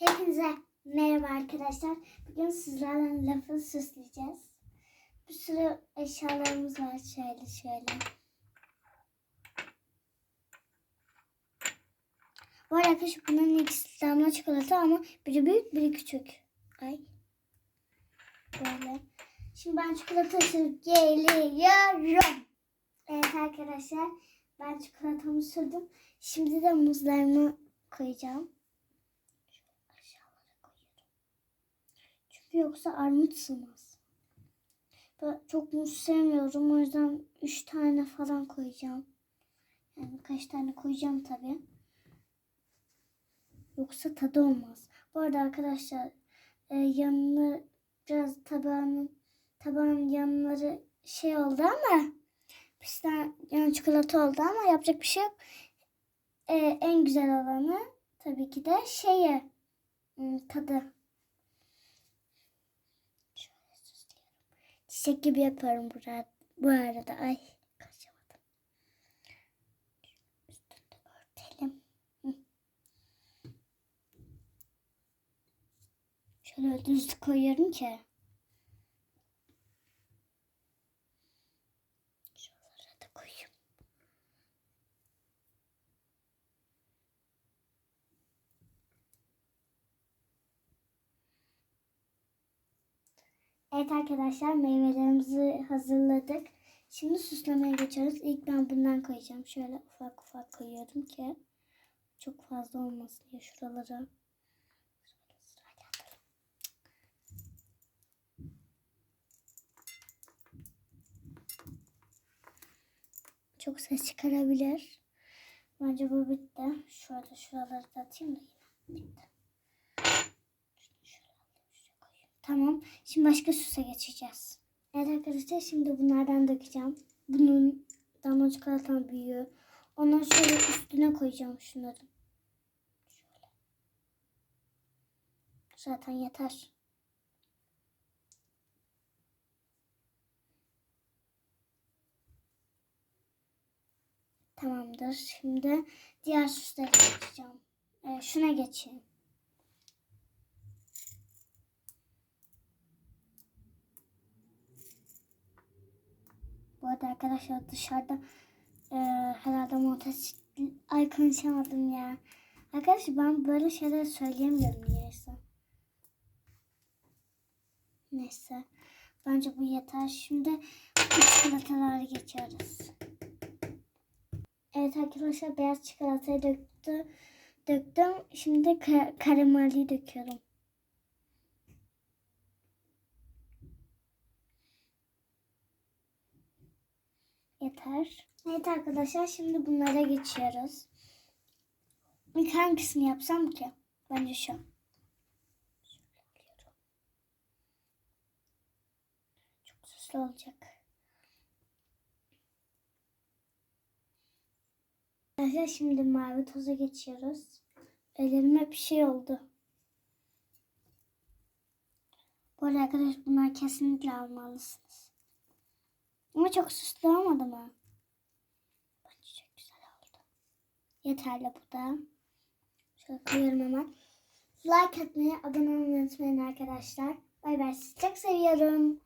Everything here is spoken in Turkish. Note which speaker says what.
Speaker 1: Hepinize merhaba arkadaşlar. Bugün sizlerle lafı süsleyeceğiz. Bir sürü eşyalarımız var şöyle şöyle. Bu arkadaşlar bunların ikisi damla çikolata ama biri büyük biri küçük. Ay. Böyle. Şimdi ben çikolata sürüp geliyorum. Evet arkadaşlar ben çikolatamı sürdüm. Şimdi de muzlarımı koyacağım. Aşağılara koyuyorum. Yoksa armut sığmaz. Ben çok muz sevmiyorum. O yüzden 3 tane falan koyacağım. Yani kaç tane koyacağım tabii. Yoksa tadı olmaz. Bu arada arkadaşlar e, yanını biraz tabağının tabağın yanları şey oldu ama pisten yani çikolata oldu ama yapacak bir şey yok. E, en güzel olanı tabii ki de şeye hmm, tadı. Şöyle süsleyelim. Çiçek gibi yaparım burada, bu arada. Ay kaçamadım. Üstünde örtelim. Şöyle düz koyuyorum ki. Şuralara da koyayım. Evet arkadaşlar meyvelerimizi hazırladık. Şimdi süslemeye geçiyoruz. İlk ben bundan koyacağım. Şöyle ufak ufak koyuyorum ki çok fazla olmasın diye şuralara. Çok ses çıkarabilir. Bence bu bitti. Şöyle şuraları da atayım da yine bitti. Tamam. Şimdi başka süse geçeceğiz. Evet arkadaşlar şimdi bunlardan dökeceğim. Bunun damla çikolatan büyüğü. Ondan şöyle üstüne koyacağım şunları. Şöyle. Zaten yeter. Tamamdır. Şimdi diğer süslere geçeceğim. Ee, şuna geçeyim. Arada arkadaşlar dışarıda e, herhalde montaj... Ay konuşamadım ya. Arkadaşlar ben böyle şeyler söyleyemiyorum niyeyse. Neyse. Bence bu yeter. Şimdi çikolatalara geçiyoruz. Evet arkadaşlar beyaz çikolatayı döktü, döktüm. Şimdi ka- karamelliyi döküyorum. Yeter. Evet arkadaşlar şimdi bunlara geçiyoruz. İlk hangisini yapsam ki? Bence şu. Çok süslü olacak. Arkadaşlar şimdi mavi toza geçiyoruz. Ellerime bir şey oldu. Bu arkadaşlar bunlar kesinlikle almalısınız. Ama çok süslü olmadı mı? Bence çok güzel oldu. Yeterli bu da. Şöyle koyuyorum hemen. Like atmayı, abone olmayı unutmayın arkadaşlar. Bay bay. Sizi çok seviyorum.